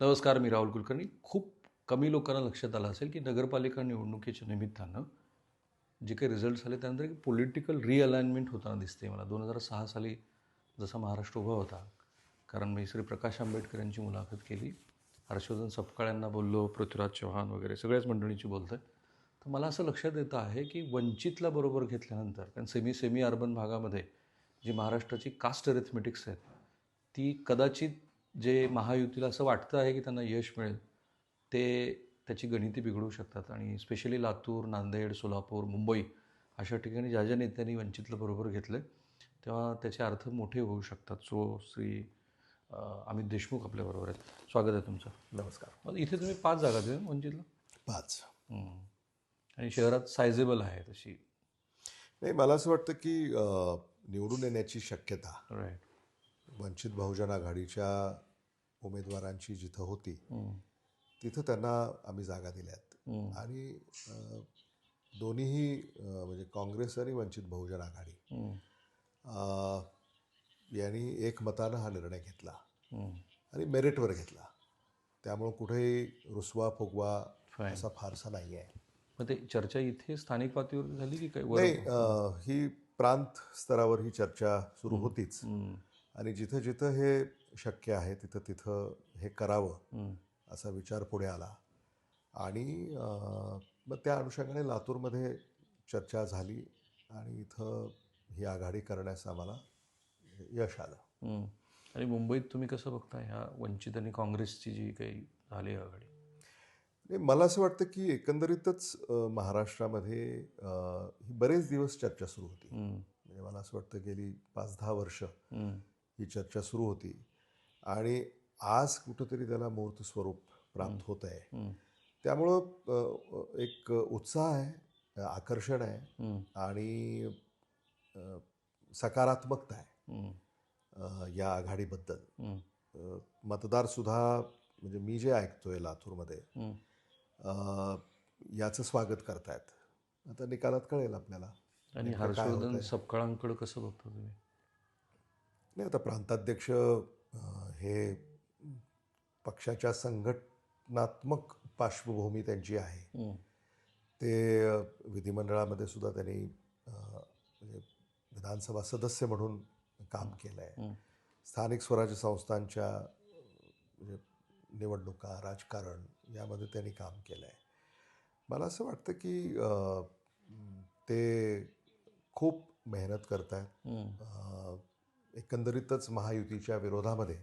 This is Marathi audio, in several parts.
नमस्कार मी राहुल कुलकर्णी. खूप कमी लोकांना लक्षात आलं असेल की नगरपालिका निवडणुकीच्या निमित्तानं जे काही रिझल्ट झाले त्यानंतर एक पॉलिटिकल रिअलाइनमेंट होताना दिसते मला. दोन हजार सहा साली जसा महाराष्ट्र उभा होता कारण मी श्री प्रकाश आंबेडकर यांची मुलाखत केली. हर्षवर्धन सपकाळ यांना बोललो पृथ्वीराज चव्हाण वगैरे सगळ्याच मंडळींची बोलतो आहे तर मला असं लक्षात येतं आहे की वंचितला बरोबर घेतल्यानंतर कारण सेमी सेमी अर्बन भागामध्ये जी महाराष्ट्राची कास्ट अरिथमेटिक्स आहेत ती कदाचित जे महायुतीला असं वाटतं आहे की त्यांना यश मिळेल ते त्याची गणिती बिघडू शकतात. आणि स्पेशली लातूर नांदेड सोलापूर मुंबई अशा ठिकाणी ज्या ज्या नेत्यांनी वंचितला बरोबर घेतलं तेव्हा त्याचे अर्थ मोठे होऊ शकतात. सो श्री अमित देशमुख आपल्याबरोबर आहेत. स्वागत आहे तुमचं. नमस्कार. मग इथे तुम्ही पाच जागा दिल्या वंचितला? पाच. आणि शहरात सायझेबल आहे तशी. नाही मला असं वाटतं की निवडून येण्याची शक्यता राईट वंचित बहुजन आघाडीच्या उमेदवारांची जिथं होती तिथं त्यांना आम्ही जागा दिल्यात. आणि दोन्हीही म्हणजे काँग्रेस आणि वंचित बहुजन आघाडी यांनी एकमतानं हा निर्णय घेतला आणि मेरिटवर घेतला. त्यामुळं कुठेही रुसवा फुगवा. असा फारसा नाही आहे मग ते चर्चा इथे स्थानिक पातळीवर झाली की वर नाही ही प्रांत स्तरावर ही चर्चा सुरू होतीच. आणि जिथं जिथं हे शक्य आहे तिथं तिथं हे करावं असा विचार पुढे आला. आणि मग त्या अनुषंगाने लातूरमध्ये चर्चा झाली आणि इथं ही आघाडी करण्यास आम्हाला यश आलं. आणि मुंबईत तुम्ही कसं बघता ह्या वंचित आणि काँग्रेसची जी काही झाली आघाडी? नाही मला असं वाटतं की एकंदरीतच महाराष्ट्रामध्ये ही बरेच दिवस चर्चा सुरू होती. म्हणजे मला असं वाटतं गेली पाच दहा वर्ष ही चर्चा सुरू होती. आणि आज कुठंतरी त्याला मूर्त स्वरूप प्राप्त होत आहे. त्यामुळं एक उत्साह आहे आकर्षण आहे आणि सकारात्मकता आहे या आघाडीबद्दल. अ, मतदारसुद्धा म्हणजे मी जे ऐकतोय लातूरमध्ये याचं स्वागत करतायत. आता निकालात कळेल आपल्याला. आणि हर्षवर्धन. सपकाळांकडे कसं बघता तुम्ही? नाही आता प्रांताध्यक्ष हे पक्षाच्या संघटनात्मक पार्श्वभूमी त्यांची आहे. ते विधिमंडळामध्ये सुद्धा त्यांनी म्हणजे विधानसभा सदस्य म्हणून काम केलं आहे स्थानिक स्वराज्य संस्थांच्या म्हणजे निवडणुका राजकारण यामध्ये त्यांनी काम केलं आहे मला असं वाटतं की ते खूप मेहनत करत आहेत एकंदरीतच महायुतीच्या विरोधामध्ये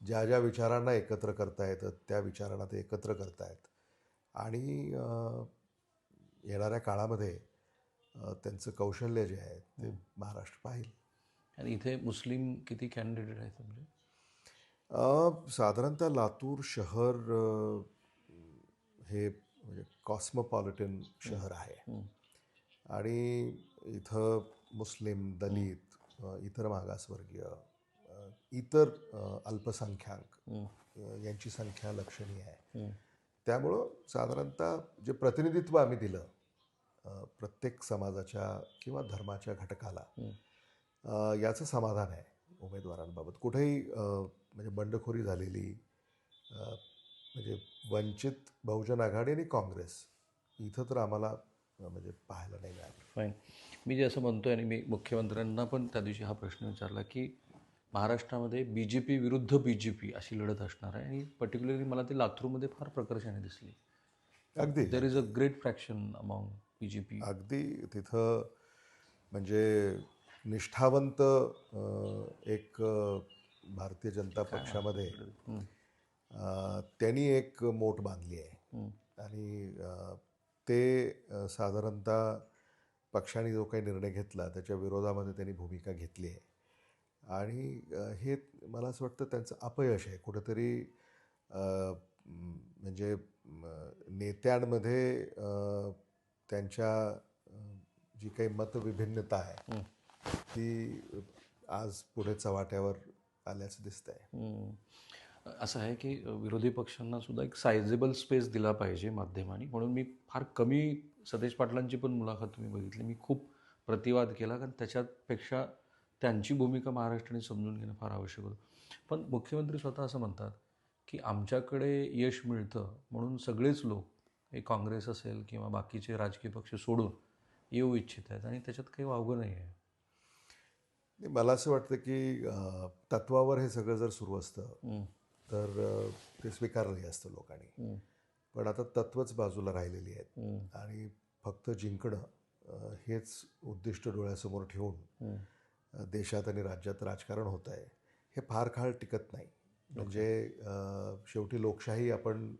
ज्या ज्या विचारांना एकत्र करता येतं त्या विचारांना ते एकत्र करतायत. आणि येणाऱ्या काळामध्ये त्यांचं कौशल्य जे आहे ते महाराष्ट्र पाहिल. आणि इथे मुस्लिम किती कॅन्डिडेट आहेत म्हणजे? साधारणतः लातूर शहर हे म्हणजे कॉस्मोपॉलिटन शहर आहे. आणि इथं मुस्लिम दलित इतर मागासवर्गीय इतर अल्पसंख्याक यांची संख्या लक्षणीय आहे. त्यामुळं साधारणतः जे प्रतिनिधित्व आम्ही दिलं प्रत्येक समाजाच्या किंवा धर्माच्या घटकाला याचं समाधान आहे उमेदवारांबाबत. कुठेही म्हणजे बंडखोरी झालेली म्हणजे वंचित बहुजन आघाडी आणि काँग्रेस इथं तर आम्हाला म्हणजे पाहायला नाही मिळालं. मी जे असं म्हणतोय आणि मी मुख्यमंत्र्यांना पण त्या दिवशी हा प्रश्न विचारला की महाराष्ट्रामध्ये बी जे पी विरुद्ध बी जे पी अशी लढत असणार आहे. आणि पर्टिक्युलरली मला ते लातूरमध्ये फार प्रकर्षाने दिसली. अगदी. There is a great fraction among B J P अगदी. तिथं म्हणजे निष्ठावंत एक भारतीय जनता पक्षामध्ये त्यांनी एक मोठ बांधली आहे. आणि ते साधारणतः पक्षाने जो काही निर्णय घेतला त्याच्या विरोधामध्ये त्यांनी भूमिका घेतली आहे. आणि हे मला असं वाटतं त्यांचं अपयश आहे. कुठंतरी म्हणजे नेत्यांमध्ये त्यांच्या जी काही मतविभिन्नता आहे ती आज पुढे चव्हाट्यावर आल्याचं दिसतंय. हम्म. असं आहे की विरोधी पक्षांना सुद्धा एक सायझेबल स्पेस दिला पाहिजे माध्यमांनी. म्हणून मी फार कमी सतेज पाटलांची पण मुलाखत तुम्ही बघितली. मी खूप प्रतिवाद केला. कारण त्याच्यापेक्षा त्यांची भूमिका महाराष्ट्राने समजून घेणं फार आवश्यक होतं. पण मुख्यमंत्री स्वतः असं म्हणतात की आमच्याकडे यश मिळतं म्हणून सगळेच लोक हे काँग्रेस असेल किंवा बाकीचे राजकीय पक्ष सोडून येऊ इच्छित आहेत आणि त्याच्यात काही वावगं नाही आहे. मला असं वाटतं की तत्वावर हे सगळं जर सुरू असतं तर ते स्वीकारलंही असतं लोकांनी. पण आता तत्वच बाजूला राहिलेली आहेत आणि फक्त जिंकणं हेच उद्दिष्ट डोळ्यासमोर ठेवून देशात आणि राज्यात राजकारण होत आहे हे फार काळ टिकत नाही. म्हणजे शेवटी लोकशाही आपण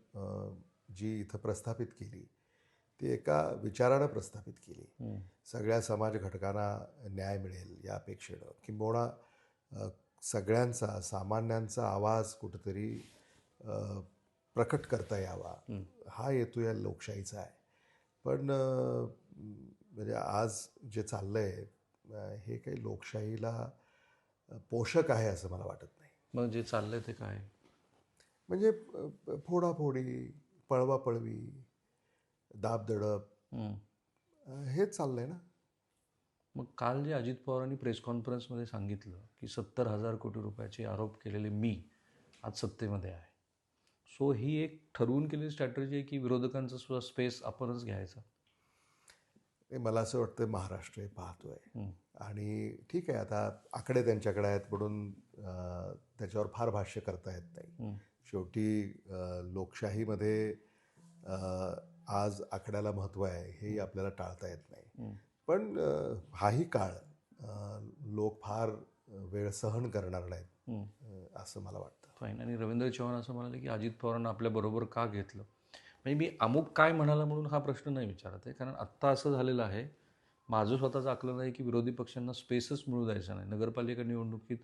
जी इथं प्रस्थापित केली ती एका विचारानं प्रस्थापित केली. सगळ्या समाज घटकांना न्याय मिळेल या अपेक्षेनं. किंबहुना सगळ्यांचा सामान्यांचा आवाज कुठेतरी प्रकट करता यावा. हा हेतू या लोकशाहीचा आहे. पण म्हणजे आज जे चाललं आहे हे काही लोकशाहीला पोषक आहे असं मला वाटत नाही. मग जे चाललंय ते काय? म्हणजे फोडाफोडी पळवापळवी दाबदडप हं. हेच चाललंय ना. मग काल जे अजित पवारांनी प्रेस कॉन्फरन्समध्ये सांगितलं की सत्तर हजार कोटी रुपयाचे आरोप केलेले मी आज सत्तेमध्ये आहे. सो ही एक ठरवून केलेली स्ट्रॅटर्जी आहे की विरोधकांचा सुद्धा स्पेस आपणच घ्यायचा? हे मला असं वाटतं महाराष्ट्र हे पाहतोय. आणि ठीक आहे आता आकडे त्यांच्याकडे आहेत म्हणून त्याच्यावर फार भाष्य करता येत नाही. शेवटी लोकशाहीमध्ये आज आकड्याला महत्त्व आहे हेही आपल्याला टाळता येत नाही. पण हाही काळ लोक फार वेळ सहन करणार नाहीत असं मला वाटतं. फाईन आणि रवींद्र चव्हाण असं म्हणाले की अजित पवारांना आपल्याबरोबर का घेतलं? म्हणजे मी अमुक काय म्हणाला म्हणून हा प्रश्न नाही विचारत आहे कारण आत्ता असं झालेलं आहे माझं स्वतःचं आकलन आहे की विरोधी पक्षांना स्पेसच मिळू द्यायचा नाही. नगरपालिका निवडणुकीत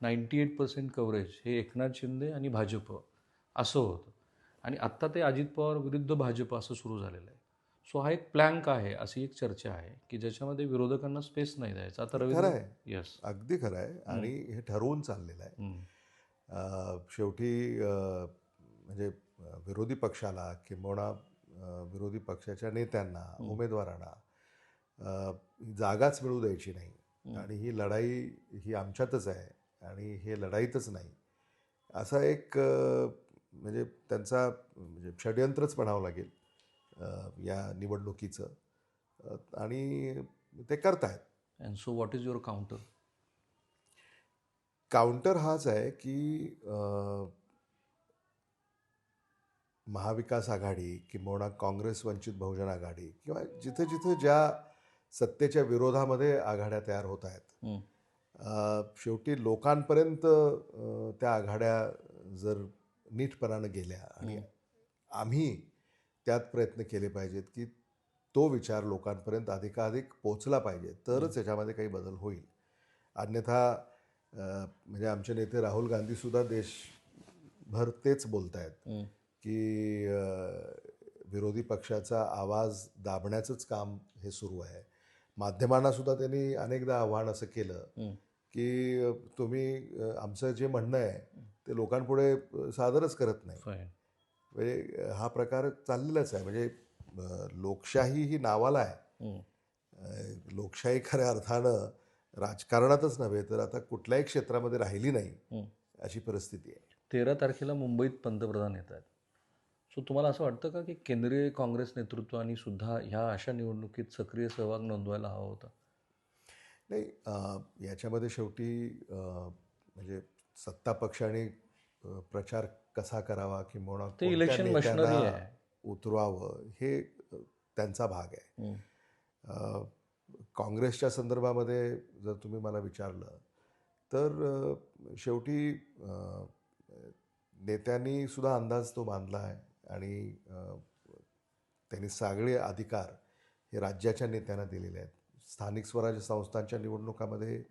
नाईंटी एट पर्सेंट कव्हरेज हे एकनाथ शिंदे आणि भाजप असं होतं. आणि आत्ता ते अजित पवार विरुद्ध भाजप असं सुरू झालेलं आहे. सो हा एक प्लॅंक आहे अशी एक चर्चा आहे की ज्याच्यामध्ये विरोधकांना स्पेस नाही द्यायचा. आता रवींद्र आहे. येस अगदी खरं आहे. आणि हे ठरवून चाललेलं आहे. शेवटी म्हणजे विरोधी पक्षाला किंबहुना विरोधी पक्षाच्या नेत्यांना उमेदवारांना जागाच मिळू द्यायची नाही. आणि ही लढाई ही आमच्यातच आहे आणि हे लढाईतच नाही. असा एक म्हणजे त्यांचा म्हणजे षडयंत्रच म्हणावं लागेल या निवडणुकीचं. आणि ते करतायत. And so what is your counter counter हाच आहे की महाविकास आघाडी किंबहुना काँग्रेस वंचित बहुजन आघाडी किंवा जिथे जिथे ज्या सत्तेच्या विरोधामध्ये आघाड्या तयार होत आहेत. शेवटी लोकांपर्यंत त्या आघाड्या जर नीटपणानं गेल्या आणि आम्ही त्यात प्रयत्न केले पाहिजेत की तो विचार लोकांपर्यंत अधिकाधिक पोचला पाहिजे तरच याच्यामध्ये काही बदल होईल. अन्यथा म्हणजे आमचे नेते राहुल गांधीसुद्धा देशभर तेच बोलत आहेत की विरोधी पक्षाचा आवाज दाबण्याचंच काम हे सुरू आहे. माध्यमांना सुद्धा त्यांनी अनेकदा आव्हान असं केलं की तुम्ही आमचं जे म्हणणं आहे ते लोकांपुढे सादरच करत नाही. म्हणजे हा प्रकार चाललेलाच आहे. म्हणजे लोकशाही ही नावाला आहे. लोकशाही खऱ्या अर्थानं राजकारणातच नव्हे तर आता कुठल्याही क्षेत्रामध्ये राहिली नाही अशी परिस्थिती आहे. तेरा तारखेला मुंबईत पंतप्रधान येत आहेत सो तुम्हाला असं वाटतं का की केंद्रीय काँग्रेस नेतृत्वाने सुद्धा ह्या अशा निवडणुकीत सक्रिय सहभाग नोंदवायला हवा होता? नाही याच्यामध्ये शेवटी म्हणजे सत्ता पक्षाने प्रचार कसा करावा किंवा ते आहे. उतरवावं हे त्यांचा भाग आहे. काँग्रेसच्या संदर्भामध्ये जर तुम्ही मला विचारलं तर शेवटी नेत्यांनी सुद्धा अंदाज तो बांधला आहे. आणि त्यांनी सगळे अधिकार हे राज्याच्या नेत्यांना दिलेले आहेत. स्थानिक स्वराज्य संस्थांच्या निवडणुकामध्ये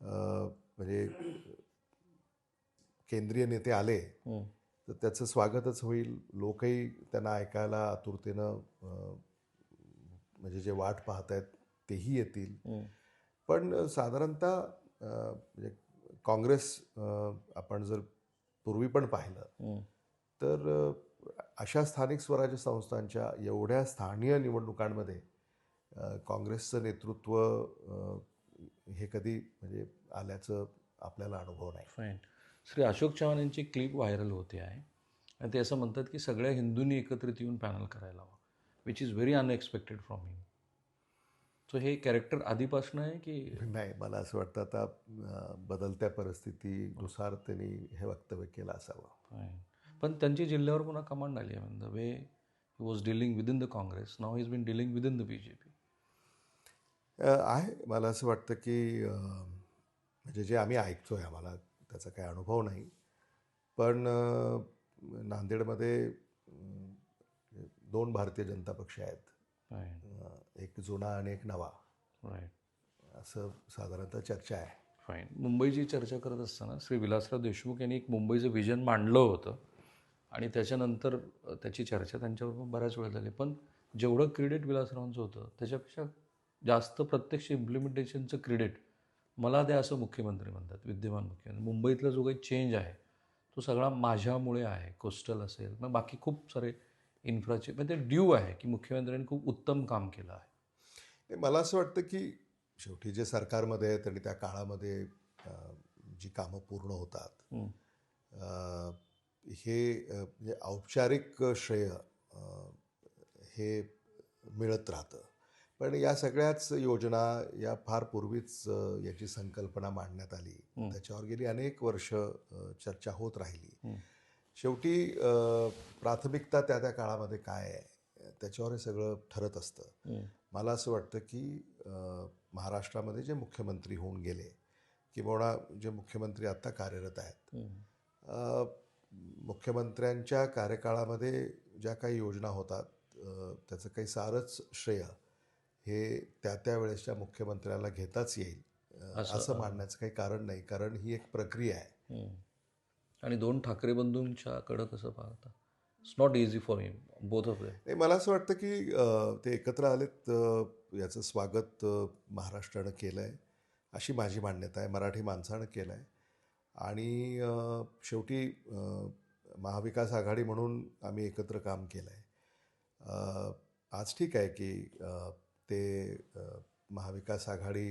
म्हणजे केंद्रीय नेते आले तर त्याचं स्वागतच होईल. लोकही त्यांना ऐकायला आतुरतेनं म्हणजे जे वाट पाहत आहेत तेही येतील. पण साधारणतः म्हणजे काँग्रेस आपण जर पूर्वी पण पाहिलं तर अशा स्थानिक स्वराज्य संस्थांच्या एवढ्या स्थानीय निवडणुकांमध्ये काँग्रेसचं नेतृत्व हे कधी म्हणजे आल्याचं आपल्याला अनुभव नाही. फाईन श्री अशोक चव्हाण यांची क्लिप व्हायरल होते आहे. आणि ते असं म्हणतात की सगळ्या हिंदूंनी एकत्रित येऊन पॅनल करायला हवं which is very unexpected from him so हे कॅरेक्टर आधीपासून आहे की नाही मला असं वाटतं आता बदलत्या परिस्थितीनुसार त्यांनी हे वक्तव्य केलं असावं. पण त्यांची जिल्ह्यावर पुन्हा कमांड आली आहे. The way he was dealing within the Congress now is been dealing within the B J P आहे. मला असं वाटतं की म्हणजे जे आम्ही ऐकतो आहे आम्हाला त्याचा काही अनुभव नाही. पण नांदेडमध्ये दोन भारतीय जनता पक्ष आहेत. एक जुना आणि एक नवा. असं साधारणतः चर्चा आहे. फाईन मुंबईची चर्चा करत असताना श्री विलासराव देशमुख यांनी एक मुंबईचं विजन मांडलं होतं. आणि त्याच्यानंतर त्याची चर्चा त्यांच्यावर पण बऱ्याच वेळ झाली. पण जेवढं क्रेडिट विलासरावांचं होतं त्याच्यापेक्षा जास्त प्रत्यक्ष इम्प्लिमेंटेशनचं क्रेडिट मला द्या असं मुख्यमंत्री म्हणतात विद्यमान मुख्यमंत्री. मुंबईतला जो काही चेंज आहे तो सगळा माझ्यामुळे आहे कोस्टल असेल मग बाकी खूप सारे इन्फ्राचे म्हणजे ते ड्यू आहे की मुख्यमंत्र्यांनी खूप उत्तम काम केलं आहे. मला असं वाटतं की शेवटी जे सरकारमध्ये आहेत आणि त्या काळामध्ये जी कामं पूर्ण होतात हं. म्हणजे औपचारिक श्रेय हे मिळत राहतं पण या सगळ्याच योजना या फार पूर्वीच याची संकल्पना मांडण्यात आली. त्याच्यावर गेली अनेक वर्ष चर्चा होत राहिली. शेवटी प्राथमिकता त्या त्या काळामध्ये काय आहे त्याच्यावर हे सगळं ठरत असतं. मला असं वाटतं की महाराष्ट्रामध्ये जे मुख्यमंत्री होऊन गेले किंवा जे मुख्यमंत्री आत्ता कार्यरत आहेत मुख्यमंत्र्यांच्या कार्यकाळामध्ये ज्या काही योजना होतात त्याचं काही सारंच श्रेय हे त्या त्या वेळेसच्या मुख्यमंत्र्याला घेताच येईल असं- मानण्याचं काही कारण नाही. कारण ही एक प्रक्रिया आहे. आणि दोन ठाकरे बंधूंच्याकडं कसं पाहता? It's not easy for him both of नाही मला असं वाटतं की ते एकत्र आलेत याचं स्वागत महाराष्ट्रानं केलं आहे अशी माझी मान्यता आहे. मराठी माणसानं केलं आहे आणि शेवटी महाविकास आघाडी म्हणून आम्ही एकत्र काम केलं आहे आज ठीक आहे की ते महाविकास आघाडी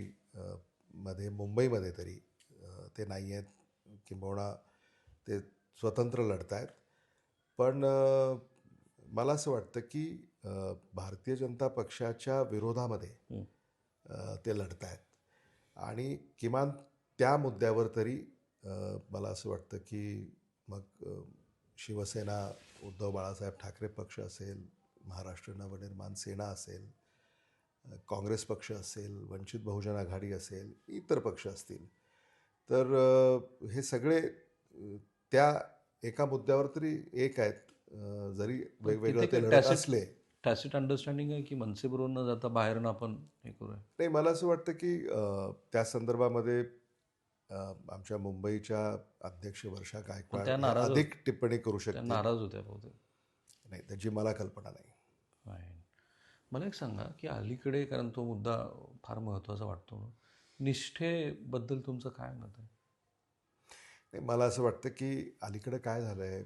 मध्ये मुंबईमध्ये तरी ते नाही आहेत किंबहुना ते स्वतंत्र लढत आहेत पण मला असं वाटतं की भारतीय जनता पक्षाच्या विरोधामध्ये ते लढत आहेत आणि किमान त्या मुद्द्यावर तरी मला असं वाटतं की मग शिवसेना उद्धव बाळासाहेब ठाकरे पक्ष असेल महाराष्ट्र नवनिर्माण सेना असेल काँग्रेस पक्ष असेल वंचित बहुजन आघाडी असेल इतर पक्ष असतील. तर हे सगळे त्या एका मुद्द्यावर तरी एक आहेत. जरी वेगवेगळं असले टॅसिट अंडरस्टँडिंग आहे की मनसेबरोबर न जाता बाहेरनं आपण हे करूया? नाही मला असं वाटतं की त्या संदर्भामध्ये आमच्या मुंबईच्या अध्यक्ष वर्षा गायकवाड अधिक टिप्पणी करू त्या शकते नाराज होत्या बहुतेक. नाही त्याची मला कल्पना नाही. मला एक सांगा की अलीकडे कारण तो मुद्दा फार महत्त्वाचा वाटतो निष्ठेबद्दल तुमचं काय मत आहे? नाही मला असं वाटतं की अलीकडे काय झालं आहे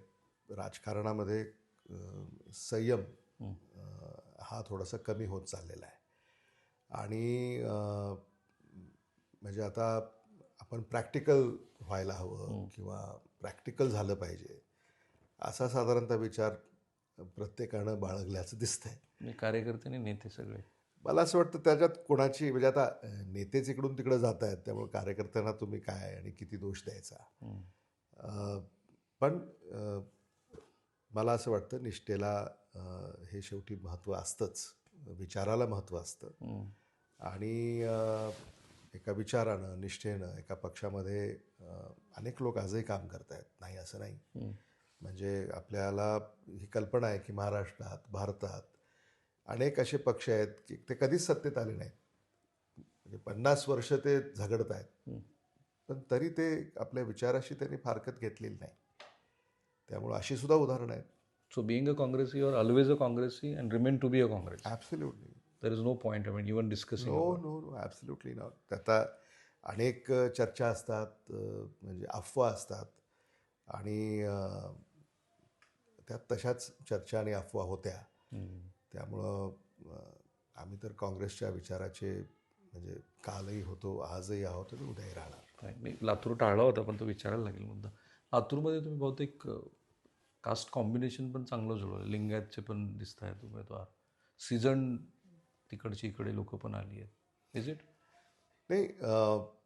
राजकारणामध्ये संयम हं. थोडासा कमी होत चाललेला आहे. आणि म्हणजे आता आपण प्रॅक्टिकल व्हायला हवं. किंवा प्रॅक्टिकल झालं पाहिजे असा साधारणतः विचार प्रत्येकानं बाळगल्याचं दिसतंय. कार्यकर्ते आणि नेते सगळे. मला असं वाटतं त्याच्यात कोणाची म्हणजे आता नेतेच इकडून तिकडं जात आहेत त्यामुळे कार्यकर्त्यांना तुम्ही काय आणि किती दोष द्यायचा? पण मला असं वाटतं निष्ठेला हे शेवटी महत्त्व असतंच. विचाराला महत्त्व असतं. आणि एका विचारानं निष्ठेनं एका पक्षामध्ये अनेक लोक आजही काम करत आहेत नाही असं नाही. म्हणजे आपल्याला ही कल्पना आहे की महाराष्ट्रात भारतात अनेक असे पक्ष आहेत की ते कधीच सत्तेत आले नाहीत. म्हणजे पन्नास वर्ष ते झगडत आहेत. पण तरी ते आपल्या विचाराशी त्यांनी फारकत घेतलेली नाही. त्यामुळं अशी सुद्धा उदाहरणं आहेत. सो बिईंग अ काँग्रेसी युआर ऑलवेज अ काँग्रेसी and remain to be a Congress absolutely is no point I mean even discussing no no no absolutely not आता अनेक चर्चा असतात म्हणजे अफवा असतात आणि त्यात तशाच चर्चा आणि अफवा होत्या. त्यामुळं आम्ही तर काँग्रेसच्या विचाराचे म्हणजे कालही होतो आजही आहोत आणि उद्याही राहणार. मी लातूर टाळला होता पण तो विचारायला लागेल मुद्दा लातूरमध्ये तुम्ही बहुतेक कास्ट कॉम्बिनेशन पण चांगलं जुळवलं. लिंगायतचे पण दिसत आहेत उमेदवार सीझन तिकडची इकडे लोक पण आली आहेत. इज इट नाही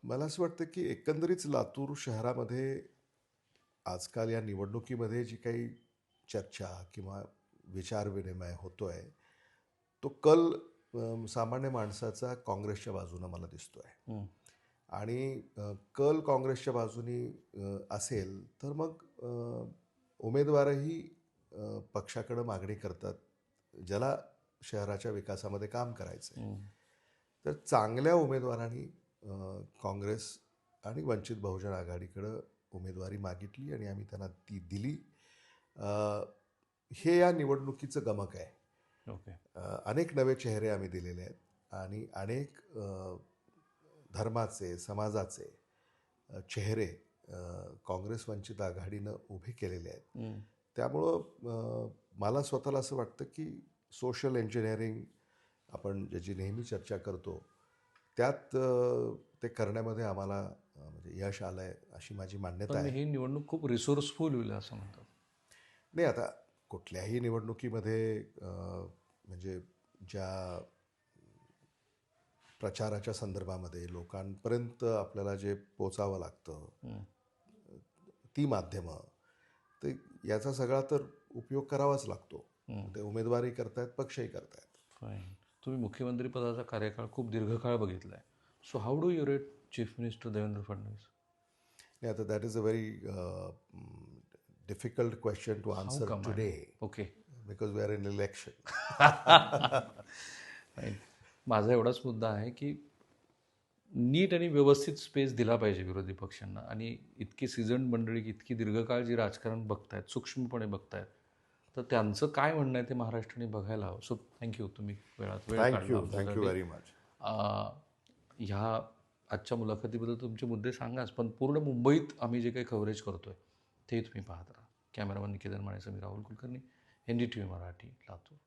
मला असं वाटतं की एकंदरीत लातूर शहरामध्ये आजकाल या निवडणुकीमध्ये जी काही चर्चा किंवा विचारविनिमय होतो आहे तो कल सामान्य माणसाचा काँग्रेसच्या बाजूनं मला दिसतो आहे आणि कल काँग्रेसच्या बाजूनी असेल तर मग उमेदवारही पक्षाकडं मागणी करतात ज्याला शहराच्या विकासामध्ये काम करायचं आहे तर चांगल्या उमेदवारांनी काँग्रेस आणि वंचित बहुजन आघाडीकडं उमेदवारी मागितली आणि आम्ही त्यांना ती दिली. हे या निवडणुकीचं गमक आहे. ओके. अनेक नवे चेहरे आम्ही दिलेले आहेत आणि अनेक धर्माचे समाजाचे चेहरे काँग्रेस वंचित आघाडीनं उभे केलेले आहेत. त्यामुळं मला स्वतःला असं वाटतं की सोशल इंजिनिअरिंग आपण ज्याची नेहमी चर्चा करतो त्यात ते करण्यामध्ये आम्हाला म्हणजे यश आलं आहे अशी माझी मान्यता आहे ही निवडणूक खूप रिसोर्सफुल होईल असं म्हणतात नाही आता कुठल्याही निवडणुकीमध्ये म्हणजे ज्या प्रचाराच्या संदर्भामध्ये लोकांपर्यंत आपल्याला जे पोचावं लागतं. ती माध्यमं तर याचा सगळा तर उपयोग करावाच लागतो. ते उमेदवारी करतायत पक्षही करतायत. फाईन तुम्ही मुख्यमंत्री पदाचा कार्यकाळ खूप दीर्घकाळ बघितला आहे so how do you rate chief minister Devendra Fadnavis नाही आता that is a very difficult question to answer today okay because we are in election माझा एवढाच मुद्दा आहे की नीट आणि व्यवस्थित स्पेस दिला पाहिजे विरोधी पक्षांना. आणि इतकी सीझन मंडळी इतकी दीर्घकाळ जी राजकारण बघतायत सूक्ष्मपणे बघतायत तर त्यांचं काय म्हणणं आहे ते महाराष्ट्राने बघायला हवं. सो थँक्यू तुम्ही वेळात वेळ थँक्यू थँक्यू व्हेरी मच ह्या आजच्या मुलाखतीबद्दल तुमचे मुद्दे सांगाच पण पूर्ण मुंबईत आम्ही जे काही कव्हरेज करतोय ते तुम्ही पाहत राहा. Cameraman Niketan Mane Sameer Rahul Kulkarni N D T V Marathi Latur.